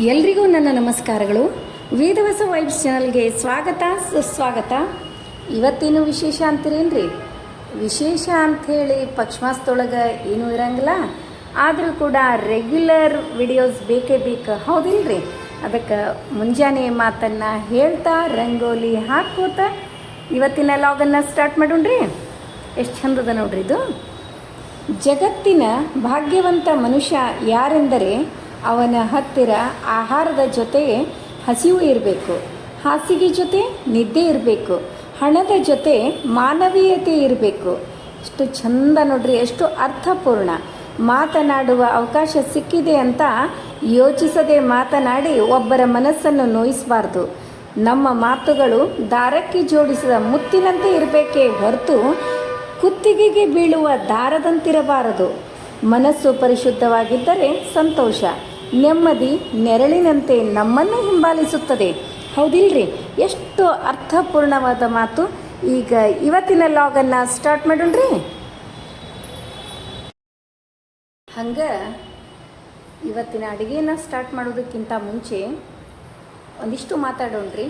ಎಲ್ರಿಗೂ ನನ್ನ ನಮಸ್ಕಾರಗಳು. ವೇದವಸ ವೈಬ್ಸ್ ಚಾನಲ್ಗೆ ಸ್ವಾಗತ, ಸುಸ್ವಾಗತ. ಇವತ್ತೇನು ವಿಶೇಷ ಅಂತೀರೇನ್ರಿ? ವಿಶೇಷ ಅಂಥೇಳಿ ಪಕ್ಷಮಾಸದೊಳಗೆ ಏನೂ ಇರಂಗಿಲ್ಲ. ಆದರೂ ಕೂಡ ರೆಗ್ಯುಲರ್ ವಿಡಿಯೋಸ್ ಬೇಕೇ ಬೇಕು. ಹೌದಿಲ್ರಿ? ಅದಕ್ಕೆ ಮುಂಜಾನೆ ಮಾತನ್ನು ಹೇಳ್ತಾ, ರಂಗೋಲಿ ಹಾಕೋತ ಇವತ್ತಿನ ಲಾಗನ್ನು ಸ್ಟಾರ್ಟ್ ಮಾಡೋಣ್ರಿ. ಎಷ್ಟು ಚಂದದ ನೋಡ್ರಿ ಇದು. ಜಗತ್ತಿನ ಭಾಗ್ಯವಂತ ಮನುಷ್ಯ ಯಾರೆಂದರೆ ಅವನ ಹತ್ತಿರ ಆಹಾರದ ಜೊತೆ ಹಸಿವು ಇರಬೇಕು. ಹಾಸಿಗೆ ಜೊತೆ ನಿದ್ದೆ ಇರಬೇಕು. ಹಣದ ಜೊತೆ ಮಾನವೀಯತೆ ಇರಬೇಕು. ಎಷ್ಟು ಚಂದ ನೋಡ್ರಿ, ಎಷ್ಟು ಅರ್ಥಪೂರ್ಣ. ಮಾತನಾಡುವ ಅವಕಾಶ ಸಿಕ್ಕಿದೆ ಅಂತ ಯೋಚಿಸದೆ ಮಾತನಾಡಿ ಒಬ್ಬರ ಮನಸ್ಸನ್ನು ನೋಯಿಸಬಾರ್ದು. ನಮ್ಮ ಮಾತುಗಳು ದಾರಕ್ಕೆ ಜೋಡಿಸಿದ ಮುತ್ತಿನಂತೆ ಇರಬೇಕೇ ಹೊರತು ಕುತ್ತಿಗೆಗೆ ಬೀಳುವ ದಾರದಂತಿರಬಾರದು. ಮನಸ್ಸು ಪರಿಶುದ್ಧವಾಗಿದ್ದರೆ ಸಂತೋಷ. ನೆಮ್ಮದಿ ನೆರಳಿನಂತೆ ನಮ್ಮನ್ನು ಹಿಂಬಾಲಿಸುತ್ತದೆ. ಹೌದಿಲ್ರಿ? ಎಷ್ಟು ಅರ್ಥಪೂರ್ಣವಾದ ಮಾತು. ಈಗ ಇವತ್ತಿನ ಲಾಗನ್ನು ಸ್ಟಾರ್ಟ್ ಮಾಡೋಣ್ರಿ. ಹಂಗೆ ಇವತ್ತಿನ ಅಡುಗೆನ ಸ್ಟಾರ್ಟ್ ಮಾಡೋದಕ್ಕಿಂತ ಮುಂಚೆ ಒಂದಿಷ್ಟು ಮಾತಾಡೋಣ್ರಿ.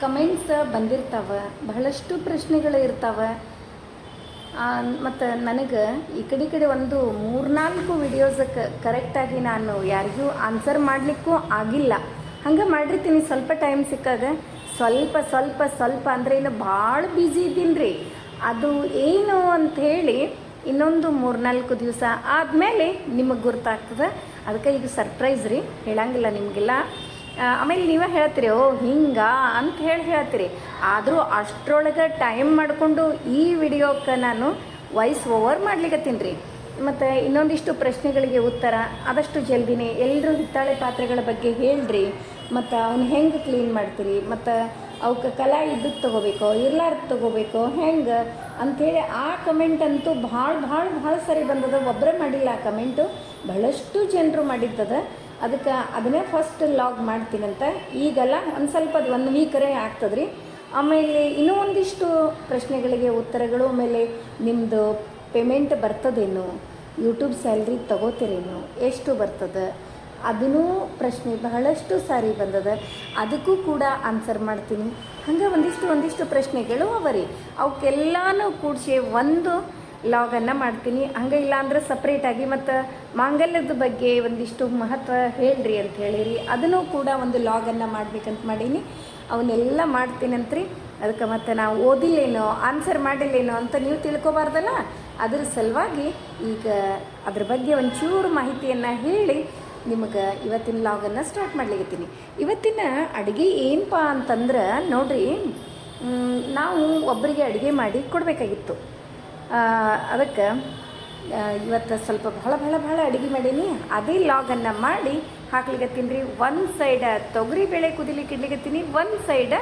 ಕಮೆಂಟ್ಸ್ ಬಂದಿರ್ತಾವೆ, ಬಹಳಷ್ಟು ಪ್ರಶ್ನೆಗಳು ಇರ್ತಾವೆ. ಮತ್ತು ನನಗೆ ಈ ಕಡೆ ಕಡೆ ಒಂದು ಮೂರ್ನಾಲ್ಕು ವಿಡಿಯೋಸಕ್ಕೆ ಕರೆಕ್ಟಾಗಿ ನಾನು ಯಾರಿಗೂ ಆನ್ಸರ್ ಮಾಡಲಿಕ್ಕೂ ಆಗಿಲ್ಲ. ಹಂಗೆ ಮಾಡಿರ್ತೀನಿ, ಸ್ವಲ್ಪ ಟೈಮ್ ಸಿಕ್ಕಾಗ. ಸ್ವಲ್ಪ ಸ್ವಲ್ಪ ಸ್ವಲ್ಪ ಅಂದರೆ ಇನ್ನು ಭಾಳ ಬ್ಯುಸಿ ಇದ್ದೀನಿ ರೀ. ಅದು ಏನು ಅಂಥೇಳಿ ಇನ್ನೊಂದು ಮೂರ್ನಾಲ್ಕು ದಿವಸ ಆದಮೇಲೆ ನಿಮಗೆ ಗುರ್ತಾಗ್ತದೆ. ಅದಕ್ಕೆ ಈಗ ಸರ್ಪ್ರೈಸ್ ರೀ. ಹೇಳಂಗಿಲ್ಲ ನಿಮಗೆಲ್ಲ. ಆಮೇಲೆ ನೀವೇ ಹೇಳ್ತೀರಿ, ಓ, ಹಿಂಗ ಅಂತ ಹೇಳಿ ಹೇಳ್ತೀರಿ. ಆದರೂ ಅಷ್ಟರೊಳಗೆ ಟೈಮ್ ಮಾಡಿಕೊಂಡು ಈ ವಿಡಿಯೋಕ್ಕೆ ನಾನು ವಾಯ್ಸ್ ಓವರ್ ಮಾಡ್ಲಿಕ್ಕತ್ತೀನಿ ರೀ. ಮತ್ತು ಇನ್ನೊಂದಿಷ್ಟು ಪ್ರಶ್ನೆಗಳಿಗೆ ಉತ್ತರ ಆದಷ್ಟು ಜಲ್ದಿನೇ ಎಲ್ಲರೂ ಹಿತ್ತಾಳೆ ಪಾತ್ರೆಗಳ ಬಗ್ಗೆ ಹೇಳ್ರಿ. ಮತ್ತು ಅವನ್ನ ಹೆಂಗೆ ಕ್ಲೀನ್ ಮಾಡ್ತೀರಿ? ಮತ್ತು ಅವಕ್ಕೆ ಕಲಾ ಇದ್ದಕ್ಕೆ ತೊಗೋಬೇಕೋ, ಇರ್ಲಾರ್ದು ತೊಗೋಬೇಕೋ, ಹೆಂಗೆ ಅಂಥೇಳಿ ಆ ಕಮೆಂಟ್ ಅಂತೂ ಭಾಳ ಭಾಳ ಭಾಳ ಸರಿ ಬಂದದ. ಒಬ್ಬರೇ ಮಾಡಿಲ್ಲ ಆ ಕಮೆಂಟು ಬಹಳಷ್ಟು ಜನರು ಮಾಡಿದ್ದದ. ಅದಕ್ಕೆ ಅದನ್ನೇ ಫಸ್ಟ್ ಲಾಗ್ ಮಾಡ್ತೀನಂತ. ಈಗೆಲ್ಲ ಒಂದು ಸ್ವಲ್ಪ ಅದು ಒಂದು ವೀಕರೇ ಆಗ್ತದ್ರಿ. ಆಮೇಲೆ ಇನ್ನೂ ಒಂದಿಷ್ಟು ಪ್ರಶ್ನೆಗಳಿಗೆ ಉತ್ತರಗಳು, ಆಮೇಲೆ ನಿಮ್ಮದು ಪೇಮೆಂಟ್ ಬರ್ತದೇನು ಯೂಟ್ಯೂಬ್ ಸ್ಯಾಲ್ರಿ ತಗೋತೀರೇನು, ಎಷ್ಟು ಬರ್ತದೆ, ಅದನ್ನೂ ಪ್ರಶ್ನೆ ಬಹಳಷ್ಟು ಸಾರಿ ಬಂದದ. ಅದಕ್ಕೂ ಕೂಡ ಆನ್ಸರ್ ಮಾಡ್ತೀನಿ. ಹಂಗೆ ಒಂದಿಷ್ಟು ಒಂದಿಷ್ಟು ಪ್ರಶ್ನೆಗಳು ಅವರಿ. ಅವಕ್ಕೆಲ್ಲಾನು ಕೂಡಿಸಿ ಒಂದು ಲಾಗನ್ನು ಮಾಡ್ತೀನಿ. ಹಂಗೆ ಇಲ್ಲ ಅಂದ್ರೆ ಸಪ್ರೇಟಾಗಿ ಮತ್ತು ಮಾಂಗಲ್ಯದ ಬಗ್ಗೆ ಒಂದಿಷ್ಟು ಮಹತ್ವ ಹೇಳ್ರಿ ಅಂತ ಹೇಳಿರಿ. ಅದನ್ನು ಕೂಡ ಒಂದು ಲಾಗನ್ನು ಮಾಡ್ಬೇಕಂತ ಮಾಡೀನಿ. ಅವನ್ನೆಲ್ಲ ಮಾಡ್ತೀನಂತ್ರಿ. ಅದಕ್ಕೆ ಮತ್ತು ನಾವು ಓದಿಲ್ಲೇನೋ ಆನ್ಸರ್ ಮಾಡಿಲ್ಲೇನೋ ಅಂತ ನೀವು ತಿಳ್ಕೊಬಾರ್ದಲ್ಲ? ಅದ್ರ ಸಲುವಾಗಿ ಈಗ ಅದ್ರ ಬಗ್ಗೆ ಒಂಚೂರು ಮಾಹಿತಿಯನ್ನು ಹೇಳಿ ನಿಮಗೆ ಇವತ್ತಿನ ಲಾಗನ್ನು ಸ್ಟಾರ್ಟ್ ಮಾಡ್ಲಿಕತ್ತೀನಿ. ಇವತ್ತಿನ ಅಡುಗೆ ಏನಪ್ಪ ಅಂತಂದ್ರೆ ನೋಡ್ರಿ ನಾವು ಒಬ್ಬರಿಗೆ ಅಡುಗೆ ಮಾಡಿ ಕೊಡಬೇಕಾಗಿತ್ತು. ಅದಕ್ಕೆ ಇವತ್ತು ಸ್ವಲ್ಪ ಭಾಳ ಭಾಳ ಭಾಳ ಅಡುಗೆ ಮಾಡೀನಿ. ಅದೇ ಲಾಗನ್ನು ಮಾಡಿ ಹಾಕ್ಲಿಕ್ಕೆ ರೀ ಒಂದು ಸೈಡ ತೊಗರಿಬೇಳೆ ಕುದಿಲಿಕ್ಕೆ ಇಡ್ಲಿಕತ್ತೀನಿ ಒಂದು ಸೈಡ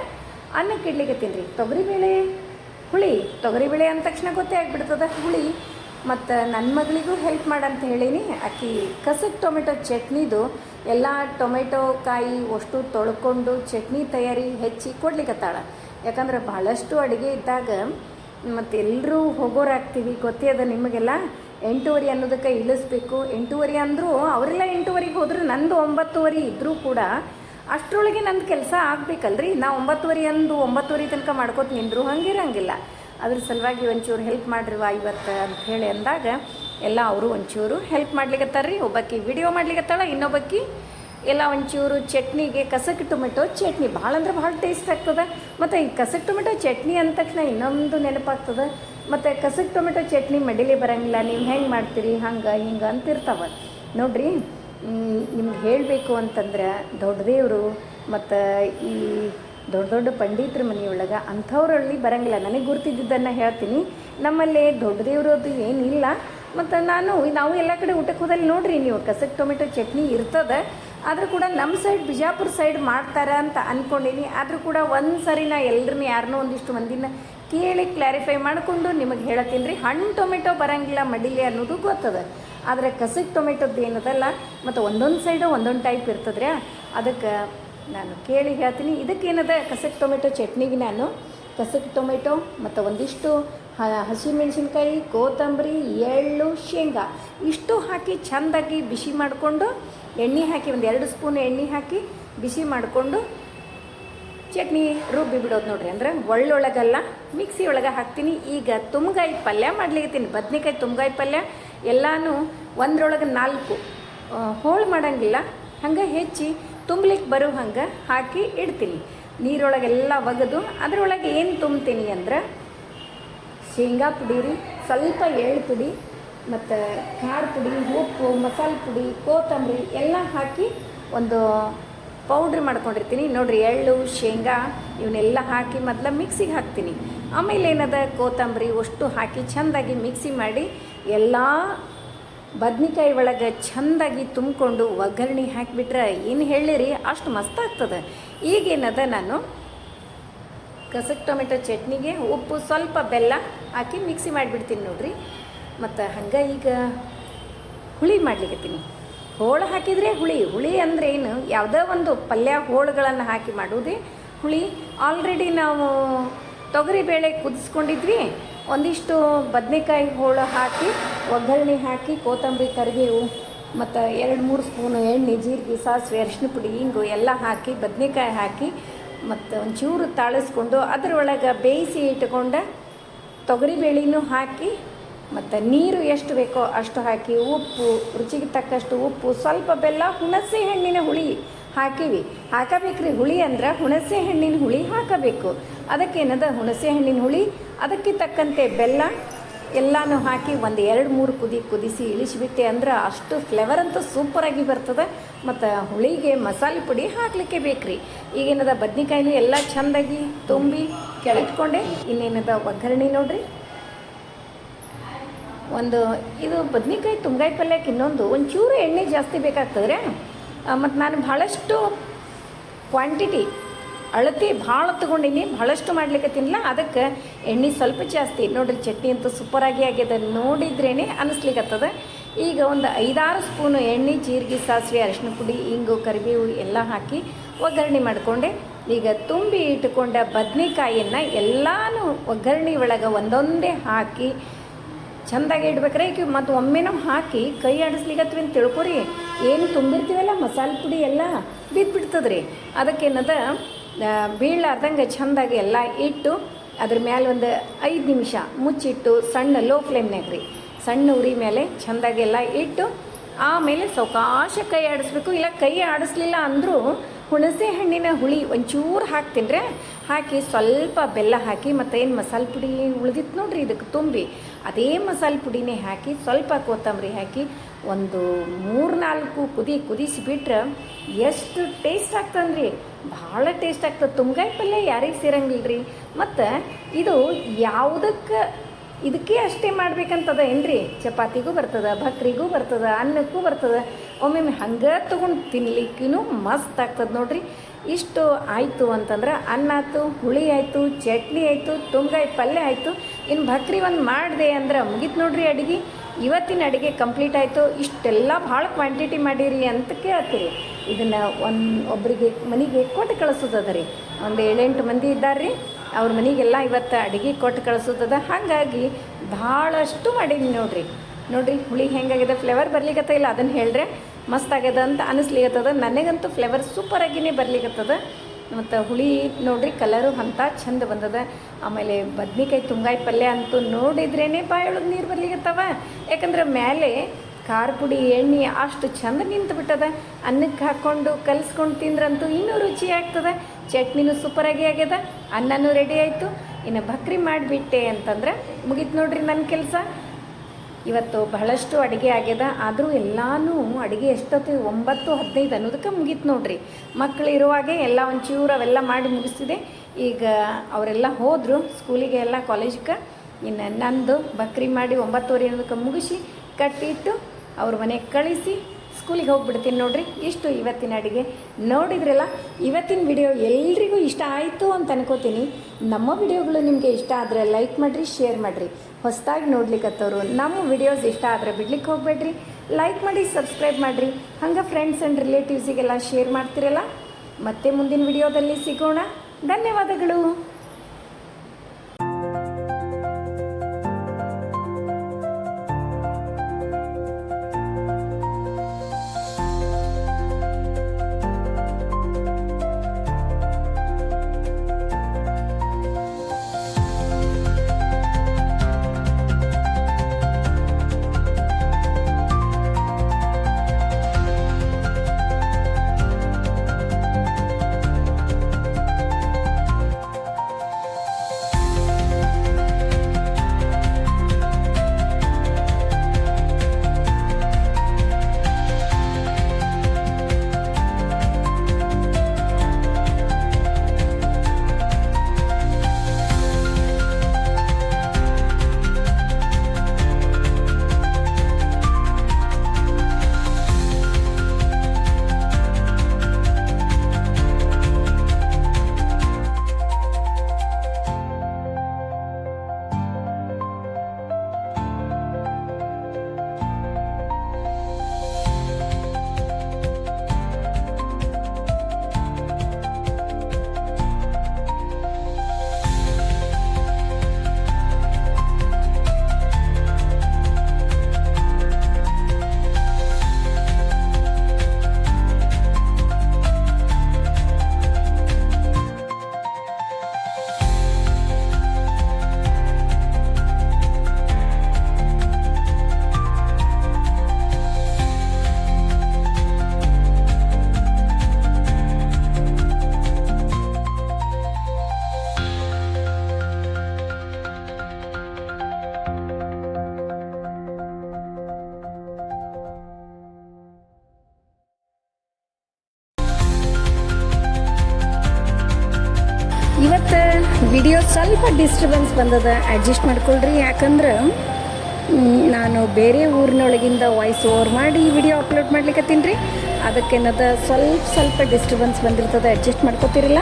ಅನ್ನಕ್ಕೆ ಇಡ್ಲಿಕತ್ತೀನಿ ರೀ ತೊಗರಿಬೇಳೆ ಹುಳಿ. ತೊಗರಿಬೇಳೆ ಅಂದ ತಕ್ಷಣ ಗೊತ್ತೇ ಆಗಿಬಿಡ್ತದ. ಹುಳಿ. ಮತ್ತು ನನ್ನ ಮಗಳಿಗೂ ಹೆಲ್ಪ್ ಮಾಡಂತ ಹೇಳೀನಿ. ಆಕಿ ಕಸಕ್ ಟೊಮೆಟೊ ಚಟ್ನಿದು ಎಲ್ಲ ಟೊಮೆಟೊ ಕಾಯಿ ಅಷ್ಟು ತೊಳ್ಕೊಂಡು ಚಟ್ನಿ ತಯಾರಿ ಹೆಚ್ಚಿ ಕೊಡ್ಲಿಕತ್ತಾಳ. ಯಾಕಂದ್ರೆ ಭಾಳಷ್ಟು ಅಡುಗೆ ಇದ್ದಾಗ ಮತ್ತು ಎಲ್ಲರೂ ಹೋಗೋರಾಗ್ತೀವಿ ಗೊತ್ತೇ ಅದ ನಿಮಗೆಲ್ಲ? ಎಂಟೂವರೆ ಅನ್ನೋದಕ್ಕೆ ಇಳಿಸ್ಬೇಕು. ಎಂಟೂವರೆ ಅಂದರೂ ಅವರೆಲ್ಲ ಎಂಟೂವರೆಗೆ ಹೋದ್ರೆ, ನಂದು ಒಂಬತ್ತುವರೆ ಇದ್ದರೂ ಕೂಡ ಅಷ್ಟರೊಳಗೆ ನಂದು ಕೆಲಸ ಆಗಬೇಕಲ್ರಿ? ನಾ ಒಂಬತ್ತುವರೆ ಅಂದು ಒಂಬತ್ತುವರೆ ತನಕ ಮಾಡ್ಕೋತ ನಿಂದರು ಹಂಗಿರಂಗಿಲ್ಲ. ಅದ್ರ ಸಲುವಾಗಿ ಒಂಚೂರು ಹೆಲ್ಪ್ ಮಾಡ್ರಿವ ಇವತ್ತು ಅಂತ ಹೇಳಿ ಅಂದಾಗ, ಎಲ್ಲ ಅವರು ಒಂಚೂರು ಹೆಲ್ಪ್ ಮಾಡ್ಲಿಕತ್ತಾರ ರೀ ಒಬ್ಬಾಕಿ ವಿಡಿಯೋ ಮಾಡ್ಲಿಕತ್ತಾಳ, ಇನ್ನೊಬ್ಬಾಕಿ ಎಲ್ಲ ಒಂಚೂರು ಚಟ್ನಿಗೆ ಕಸಕ್ ಟೊಮೆಟೊ ಚಟ್ನಿ ಭಾಳ ಅಂದ್ರೆ ಭಾಳ ಟೇಸ್ಟ್ ಆಗ್ತದೆ. ಮತ್ತು ಈ ಕಸಕ್ ಟೊಮೆಟೊ ಚಟ್ನಿ ಅಂದ ತಕ್ಷಣ ಇನ್ನೊಂದು ನೆನಪಾಗ್ತದೆ. ಮತ್ತು ಕಸಕ್ ಟೊಮೆಟೊ ಚಟ್ನಿ ಮಡಿಲಿ ಬರಂಗಿಲ್ಲ, ನೀವು ಹೆಂಗೆ ಮಾಡ್ತೀರಿ, ಹಂಗೆ, ಹಿಂಗೆ ಅಂತಿರ್ತಾವೆ. ನೋಡ್ರಿ ನಿಮ್ಗೆ ಹೇಳಬೇಕು ಅಂತಂದ್ರೆ ದೊಡ್ಡದೇವರು ಮತ್ತು ಈ ದೊಡ್ಡ ದೊಡ್ಡ ಪಂಡಿತರ ಮನೆಯೊಳಗೆ ಅಂಥವ್ರಲ್ಲಿ ಬರಂಗಿಲ್ಲ. ನನಗೆ ಗುರ್ತಿದ್ದನ್ನು ಹೇಳ್ತೀನಿ. ನಮ್ಮಲ್ಲಿ ದೊಡ್ಡ ಅದು ಏನಿಲ್ಲ. ಮತ್ತು ನಾನು, ನಾವು ಎಲ್ಲ ಕಡೆ ಊಟಕ್ಕೆ ಹೋದಲ್ಲಿ ನೋಡಿರಿ ನೀವು ಕಸಕ್ ಟೊಮೆಟೊ ಚಟ್ನಿ ಇರ್ತದೆ. ಆದರೂ ಕೂಡ ನಮ್ಮ ಸೈಡ್ ಬಿಜಾಪುರ ಸೈಡ್ ಮಾಡ್ತಾರೆ ಅಂತ ಅಂದ್ಕೊಂಡಿನಿ ಆದರೂ ಕೂಡ ಒಂದು ಸರಿ ನಾ ಎಲ್ಲರನ್ನ ಯಾರನ್ನೂ ಒಂದಿಷ್ಟು ಮಂದಿನ ಕೇಳಿ ಕ್ಲಾರಿಫೈ ಮಾಡಿಕೊಂಡು ನಿಮಗೆ ಹೇಳತ್ತೀನಿ ರೀ. ಹಣ್ಣು ಟೊಮೆಟೊ ಬರಂಗಿಲ್ಲ ಮಡಿಲಿ ಅನ್ನೋದು ಗೊತ್ತದ. ಆದರೆ ಕಸಕ್ ಟೊಮೆಟೊದ್ದು ಏನದಲ್ಲ, ಮತ್ತು ಒಂದೊಂದು ಸೈಡು ಒಂದೊಂದು ಟೈಪ್ ಇರ್ತದ್ರಿ ಅದಕ್ಕೆ ನಾನು ಕೇಳಿ ಹೇಳ್ತೀನಿ. ಇದಕ್ಕೇನದ ಕಸಕ್ ಟೊಮೆಟೊ ಚಟ್ನಿಗೆ ನಾನು? ಕಸಕ್ ಟೊಮೆಟೊ ಮತ್ತು ಒಂದಿಷ್ಟು ಹಸಿಮೆಣಸಿನ್ಕಾಯಿ, ಕೊತ್ತಂಬರಿ, ಎಳ್ಳು, ಶೇಂಗಾ. ಇಷ್ಟು ಹಾಕಿ ಚೆಂದಾಗಿ ಬಿಸಿ ಮಾಡಿಕೊಂಡು ಎಣ್ಣೆ ಹಾಕಿ ಒಂದು ಎರಡು ಸ್ಪೂನ್ ಎಣ್ಣೆ ಹಾಕಿ ಬಿಸಿ ಮಾಡಿಕೊಂಡು ಚಟ್ನಿ ರುಬ್ಬಿ ಬಿಡೋದು ನೋಡ್ರಿ ಅಂದ್ರೆ ಒಳ್ಳೊಳಗಲ್ಲ. ಮಿಕ್ಸಿ ಒಳಗೆ ಹಾಕ್ತೀನಿ. ಈಗ ತುಮ್ಗಾಯಿ ಪಲ್ಯ ಮಾಡ್ಲಿಕತ್ತೀನಿ. ಬದ್ನೆಕಾಯಿ ತುಮ್ಗಾಯಿ ಪಲ್ಯ ಎಲ್ಲಾನು ಒಂದ್ರೊಳಗೆ ನಾಲ್ಕು. ಹೋಳು ಮಾಡೋಂಗಿಲ್ಲ. ಹಂಗೆ ಹೆಚ್ಚಿ ತುಂಬಲಿಕ್ಕೆ ಬರೋ ಹಂಗೆ ಹಾಕಿ ಇಡ್ತೀನಿ. ನೀರೊಳಗೆಲ್ಲ ಒಗೆದು. ಅದರೊಳಗೆ ಏನು ತುಂಬ್ತೀನಿ ಅಂದ್ರೆ ಶೇಂಗಾ ಪುಡಿ ರೀ, ಸ್ವಲ್ಪ ಎಳ್ಳು ಪುಡಿ, ಮತ್ತು ಖಾರ ಪುಡಿ, ಉಪ್ಪು, ಮಸಾಲೆ ಪುಡಿ, ಕೊತ್ತಂಬರಿ ಎಲ್ಲ ಹಾಕಿ ಒಂದು ಪೌಡ್ರ್ ಮಾಡ್ಕೊಂಡಿರ್ತೀನಿ. ನೋಡಿರಿ, ಎಳ್ಳು, ಶೇಂಗಾ ಇವನ್ನೆಲ್ಲ ಹಾಕಿ ಮೊದಲ ಮಿಕ್ಸಿಗೆ ಹಾಕ್ತೀನಿ. ಆಮೇಲೆ ಏನದ, ಕೊತ್ತಂಬರಿ ಅಷ್ಟು ಹಾಕಿ ಚೆಂದಾಗಿ ಮಿಕ್ಸಿ ಮಾಡಿ ಎಲ್ಲ ಬದ್ನಿಕಾಯಿ ಒಳಗೆ ಚೆಂದಾಗಿ ತುಂಬಿಕೊಂಡು ಒಗ್ಗರಣೆ ಹಾಕಿಬಿಟ್ರೆ ಏನು ಹೇಳಿರಿ ಅಷ್ಟು ಮಸ್ತ್ ಆಗ್ತದೆ. ಈಗೇನದ ನಾನು ಕಸಕ್ ಟೊಮೆಟೊ ಚಟ್ನಿಗೆ ಉಪ್ಪು ಸ್ವಲ್ಪ ಬೆಲ್ಲ ಹಾಕಿ ಮಿಕ್ಸಿ ಮಾಡಿಬಿಡ್ತೀನಿ ನೋಡ್ರಿ. ಮತ್ತು ಹಂಗೆ ಈಗ ಹುಳಿ ಮಾಡ್ಲಿಕತ್ತೀನಿ ಹೋಳು ಹಾಕಿದರೆ ಹುಳಿ ಹುಳಿ ಅಂದರೆ ಏನು? ಯಾವುದೋ ಒಂದು ಪಲ್ಯ ಹೋಳುಗಳನ್ನು ಹಾಕಿ ಮಾಡೋದೇ ಹುಳಿ. ಆಲ್ರೆಡಿ ನಾವು ತೊಗರಿಬೇಳೆ ಕುದಿಸ್ಕೊಂಡಿದ್ವಿ. ಒಂದಿಷ್ಟು ಬದನೆಕಾಯಿ ಹೋಳು ಹಾಕಿ, ಒಗ್ಗರಣೆ ಹಾಕಿ, ಕೊತ್ತಂಬರಿ, ಕರಿಬೇವು, ಮತ್ತು ಎರಡು ಮೂರು ಸ್ಪೂನು ಎಣ್ಣೆ, ಜೀರಿಗೆ, ಸಾಸಿವೆ ಅರಿಶಿನ ಪುಡಿ ಹಿಂಗು ಎಲ್ಲ ಹಾಕಿ, ಬದನೆಕಾಯಿ ಹಾಕಿ ಮತ್ತು ಒಂಚೂರು ತಾಳಿಸ್ಕೊಂಡು ಅದರೊಳಗೆ ಬೇಯಿಸಿ ಇಟ್ಕೊಂಡ ತೊಗರಿಬೇಳೆನೂ ಹಾಕಿ ಮತ್ತು ನೀರು ಎಷ್ಟು ಬೇಕೋ ಅಷ್ಟು ಹಾಕಿ ಉಪ್ಪು, ರುಚಿಗೆ ತಕ್ಕಷ್ಟು ಉಪ್ಪು, ಸ್ವಲ್ಪ ಬೆಲ್ಲ ಹುಣಸೆ ಹಣ್ಣಿನ ಹುಳಿ ಹಾಕಿವಿ. ಹಾಕಬೇಕ್ರಿ ಹುಳಿ ಅಂದ್ರೆ ಹುಣಸೆ ಹಣ್ಣಿನ ಹುಳಿ ಹಾಕಬೇಕು. ಅದಕ್ಕೇನದ ಹುಣಸೆ ಹಣ್ಣಿನ ಹುಳಿ? ಅದಕ್ಕೆ ತಕ್ಕಂತೆ ಬೆಲ್ಲ ಎಲ್ಲನೂ ಹಾಕಿ ಒಂದು ಎರಡು ಮೂರು ಕುದಿ ಕುದಿಸಿ ಇಳಿಸಿಬಿಟ್ಟೆ ಅಂದ್ರೆ ಅಷ್ಟು ಫ್ಲೇವರ್ ಅಂತೂ ಸೂಪರಾಗಿ ಬರ್ತದೆ. ಮತ್ತು ಹುಳಿಗೆ ಮಸಾಲೆ ಪುಡಿ ಹಾಕಲಿಕ್ಕೆ ಬೇಕ್ರಿ. ಈಗೇನದ ಬದ್ನಿಕಾಯಿನೂ ಎಲ್ಲ ಚೆಂದಾಗಿ ತುಂಬಿ ಕೆಳಟ್ಕೊಂಡೆ ಇನ್ನೇನದ ಒಗ್ಗರಣೆ ನೋಡ್ರಿ. ಒಂದು ಇದು ಬದ್ನಿಕಾಯಿ ತುಂಗಾಯಿ ಪಲ್ಯಕ್ಕೆ ಇನ್ನೊಂದು ಒಂಚೂರು ಎಣ್ಣೆ ಜಾಸ್ತಿ ಬೇಕಾಗ್ತದೆ ಮತ್ತು ನಾನು ಭಾಳಷ್ಟು ಕ್ವಾಂಟಿಟಿ ಅಳತೆ ಭಾಳ ತೊಗೊಂಡಿನಿ ಭಾಳಷ್ಟು ಮಾಡ್ಲಿಕ್ಕೆ ತಿನ್ನಲ್ಲ ಅದಕ್ಕೆ ಎಣ್ಣೆ ಸ್ವಲ್ಪ ಜಾಸ್ತಿ. ನೋಡ್ರಿ, ಚಟ್ನಿ ಅಂತೂ ಸೂಪರಾಗಿ ಆಗ್ಯದ ನೋಡಿದ್ರೇ ಅನ್ನಿಸ್ಲಿಕ್ಕತ್ತದ ಈಗ ಒಂದು ಐದಾರು ಸ್ಪೂನು ಎಣ್ಣೆ, ಜೀರಿಗೆ, ಸಾಸಿವೆ, ಅರಿಶಿನ ಪುಡಿ, ಇಂಗು, ಕರಿಬೇವು ಎಲ್ಲ ಹಾಕಿ ಒಗ್ಗರಣೆ ಮಾಡಿಕೊಂಡೆ. ಈಗ ತುಂಬಿ ಇಟ್ಟುಕೊಂಡ ಬದ್ನೆಕಾಯಿಯನ್ನು ಎಲ್ಲಾನು ಒಗ್ಗರಣೆ ಒಳಗೆ ಒಂದೊಂದೇ ಹಾಕಿ ಚೆಂದಾಗಿ ಇಡ್ಬೇಕ್ರೆ. ಈಗ ಮತ್ತು ಒಮ್ಮೆನೂ ಹಾಕಿ ಕೈ ಆಡಿಸ್ಲಿಕ್ಕೆ ಅಂತ ತಿಳ್ಕೊರಿ. ಏನು ತುಂಬಿರ್ತೀವಲ್ಲ, ಮಸಾಲೆ ಪುಡಿ ಎಲ್ಲ ಬಿದ್ದುಬಿಡ್ತದ್ರಿ ಅದಕ್ಕೇನದ ಬೀಳಾರ್ದಂಗೆ ಚೆಂದಾಗಿ ಎಲ್ಲ ಇಟ್ಟು ಅದ್ರ ಮೇಲೆ ಒಂದು ಐದು ನಿಮಿಷ ಮುಚ್ಚಿಟ್ಟು ಸಣ್ಣ ಲೋ ಫ್ಲೇಮ್ನಾಗ ರೀ. ಸಣ್ಣ ಉರಿ ಮೇಲೆ ಚೆಂದಾಗಿ ಎಲ್ಲ ಇಟ್ಟು ಆಮೇಲೆ ಸಾವಕಾಶ ಕೈ ಆಡಿಸ್ಬೇಕು. ಇಲ್ಲ ಕೈ ಆಡಿಸ್ಲಿಲ್ಲ ಅಂದರೂ ಹುಣಸೆ ಹಣ್ಣಿನ ಹುಳಿ ಒಂಚೂರು ಹಾಕ್ತೀನಿ ಹಾಕಿ ಸ್ವಲ್ಪ ಬೆಲ್ಲ ಹಾಕಿ ಮತ್ತು ಏನು ಮಸಾಲೆ ಪುಡಿ ಉಳಿದಿತ್ತು ನೋಡ್ರಿ ಇದಕ್ಕೆ ತುಂಬಿ. ಅದೇ ಮಸಾಲೆ ಪುಡಿನೇ ಹಾಕಿ ಸ್ವಲ್ಪ ಕೊತ್ತಂಬರಿ ಹಾಕಿ ಒಂದು ಮೂರು ನಾಲ್ಕು ಕುದಿ ಕುದಿಸಿಬಿಟ್ರೆ ಎಷ್ಟು ಟೇಸ್ಟ್ ಆಗ್ತಂದ್ರಿ? ಭಾಳ ಟೇಸ್ಟ್ ಆಗ್ತದೆ. ತುಂಗಾಯಿ ಪಲ್ಯ ಯಾರಿಗೆ ಸೇರಂಗಿಲ್ಲ ರೀ ಮತ್ತು ಇದು ಯಾವುದಕ್ಕೆ ಇದಕ್ಕೆ ಅಷ್ಟೇ ಮಾಡ್ಬೇಕಂತದ ಏನ್ರಿ? ಚಪಾತಿಗೂ ಬರ್ತದ, ಭಕ್ರಿಗೂ ಬರ್ತದ, ಅನ್ನಕ್ಕೂ ಬರ್ತದ. ಒಮ್ಮೊಮ್ಮೆ ಹಂಗೆ ತೊಗೊಂಡು ತಿನ್ಲಿಕ್ಕೂ ಮಸ್ತ್ ಆಗ್ತದೆ ನೋಡ್ರಿ. ಇಷ್ಟು ಆಯಿತು ಅಂತಂದ್ರೆ ಅನ್ನ ಆಯ್ತು, ಹುಳಿ ಆಯಿತು, ಚಟ್ನಿ ಆಯಿತು ತುಂಗಾಯಿ ಪಲ್ಯ ಆಯಿತು. ಇನ್ನು ಭಕ್ರಿ ಒಂದು ಮಾಡಿದೆ ಅಂದ್ರೆ ಮುಗೀತು ನೋಡ್ರಿ ಅಡುಗೆ. ಇವತ್ತಿನ ಅಡುಗೆ ಕಂಪ್ಲೀಟ್ ಆಯಿತು. ಇಷ್ಟೆಲ್ಲ ಭಾಳ ಕ್ವಾಂಟಿಟಿ ಮಾಡೀರಿ ಅಂತ ಕೇಳ್ತೀರಿ. ಇದನ್ನು ಒಂದು ಒಬ್ಬರಿಗೆ ಮನೆಗೆ ಕೊಟ್ಟು ಕಳಿಸೋದದ ರೀ. ಒಂದು ಏಳೆಂಟು ಮಂದಿ ಇದ್ದಾರೆ ರೀ ಅವ್ರ ಮನೆಗೆಲ್ಲ ಇವತ್ತು ಅಡುಗೆ ಕೊಟ್ಟು ಕಳಿಸೋದದ. ಹಾಗಾಗಿ ಭಾಳಷ್ಟು ಮಾಡೀನಿ ನೋಡಿರಿ. ನೋಡಿರಿ, ಹುಳಿ ಹೆಂಗಾಗಿದೆ? ಫ್ಲೇವರ್ ಬರ್ಲಿಕ್ಕತ್ತ ಇಲ್ಲ ಅದನ್ನು ಹೇಳ್ರೆ, ಮಸ್ತ್ ಆಗ್ಯದ ಅಂತ ಅನ್ನಿಸ್ಲಿಕ್ಕತ್ತದ ನನಗಂತೂ ಫ್ಲೇವರ್ ಸೂಪರಾಗಿನೇ ಬರ್ಲಿಕ್ಕತ್ತದ ಮತ್ತು ಹುಳಿ ನೋಡ್ರಿ ಕಲರು ಅಂತ ಚಂದ ಬಂದದ. ಆಮೇಲೆ ಬದ್ನಿಕಾಯಿ ತುಂಗಾಯಿ ಪಲ್ಯ ಅಂತೂ ನೋಡಿದ್ರೇ ಬಾಯೊಳಗೆ ನೀರು ಬರ್ಲಿಕ್ಕತ್ತವ ಯಾಕಂದ್ರೆ ಮೇಲೆ ಖಾರ ಪುಡಿ ಎಣ್ಣೆ ಅಷ್ಟು ಚಂದ ನಿಂತು ಬಿಟ್ಟದ ಅನ್ನಕ್ಕೆ ಹಾಕ್ಕೊಂಡು, ಕಲಿಸ್ಕೊಂಡು ತಿಂದ್ರಂತೂ ಇನ್ನೂ ರುಚಿ ಆಗ್ತದೆ. ಚಟ್ನಿನೂ ಸೂಪರಾಗಿ ಆಗ್ಯದ. ಅನ್ನನೂ ರೆಡಿ ಆಯಿತು. ಇನ್ನು ಬಕ್ರಿ ಮಾಡಿಬಿಟ್ಟೆ ಅಂತಂದ್ರೆ ಮುಗೀತು ನೋಡ್ರಿ ನನ್ನ ಕೆಲಸ. ಇವತ್ತು ಬಹಳಷ್ಟು ಅಡುಗೆ ಆಗ್ಯದ, ಆದರೂ ಎಲ್ಲಾನು ಅಡುಗೆ ಎಷ್ಟೊತ್ತು? ಒಂಬತ್ತು, ಹದಿನೈದು ಅನ್ನೋದಕ್ಕೆ ಮುಗೀತು ನೋಡ್ರಿ. ಮಕ್ಕಳು ಇರುವಾಗೆ ಎಲ್ಲ ಒಂಚೂರು ಅವೆಲ್ಲ ಮಾಡಿ ಮುಗಿಸ್ತಿದೆ. ಈಗ ಅವರೆಲ್ಲ ಹೋದರು ಸ್ಕೂಲಿಗೆ ಎಲ್ಲ ಕಾಲೇಜ್ಗೆ ಇನ್ನು ನಂದು ಬಕ್ರಿ ಮಾಡಿ ಒಂಬತ್ತುವರೆ ಅನ್ನೋದಕ್ಕೆ ಮುಗಿಸಿ ಕಟ್ಟಿಟ್ಟು ಅವ್ರ ಮನೆಗೆ ಕಳಿಸಿ ಸ್ಕೂಲಿಗೆ ಹೋಗ್ಬಿಡ್ತೀನಿ ನೋಡ್ರಿ. ಇಷ್ಟು ಇವತ್ತಿನ ಅಡುಗೆ. ನೋಡಿದ್ರಲ್ಲ, ಇವತ್ತಿನ ವಿಡಿಯೋ ಎಲ್ರಿಗೂ ಇಷ್ಟ ಆಯಿತು ಅಂತ ಅನ್ಕೋತೀನಿ. ನಮ್ಮ ವಿಡಿಯೋಗಳು ನಿಮಗೆ ಇಷ್ಟ ಆದರೆ ಲೈಕ್ ಮಾಡಿರಿ, ಶೇರ್ ಮಾಡಿರಿ. ಹೊಸದಾಗಿ ನೋಡ್ಲಿಕ್ಕತ್ತವರು ನಮ್ಮ ವಿಡಿಯೋಸ್ ಇಷ್ಟ ಆದರೆ ಬಿಡ್ಲಿಕ್ಕೆ ಹೋಗಬೇಡ್ರಿ. ಲೈಕ್ ಮಾಡಿ ಸಬ್ಸ್ಕ್ರೈಬ್ ಮಾಡಿರಿ. ಹಂಗೆ ಫ್ರೆಂಡ್ಸ್ ಆ್ಯಂಡ್ ರಿಲೇಟಿವ್ಸಿಗೆಲ್ಲ ಶೇರ್ ಮಾಡ್ತಿರಲ್ಲ? ಮತ್ತೆ ಮುಂದಿನ ವಿಡಿಯೋದಲ್ಲಿ ಸಿಗೋಣ. ಧನ್ಯವಾದಗಳು. ಸ್ವಲ್ಪ ಡಿಸ್ಟರ್ಬೆನ್ಸ್ ಬಂದದ ಅಡ್ಜಸ್ಟ್ ಮಾಡ್ಕೊಳ್ರಿ. ಯಾಕಂದ್ರೆ ನಾನು ಬೇರೆ ಊರಿನೊಳಗಿಂದ ವಾಯ್ಸ್ ಓವರ್ ಮಾಡಿ ವಿಡಿಯೋ ಅಪ್ಲೋಡ್ ಮಾಡ್ಲಿಕ್ಕತ್ತೀನಿ ರೀ. ಅದಕ್ಕೇನದ ಸ್ವಲ್ಪ ಸ್ವಲ್ಪ ಡಿಸ್ಟರ್ಬೆನ್ಸ್ ಬಂದಿರ್ತದೆ ಅಡ್ಜಸ್ಟ್ ಮಾಡ್ಕೋತಿರಲ್ಲ?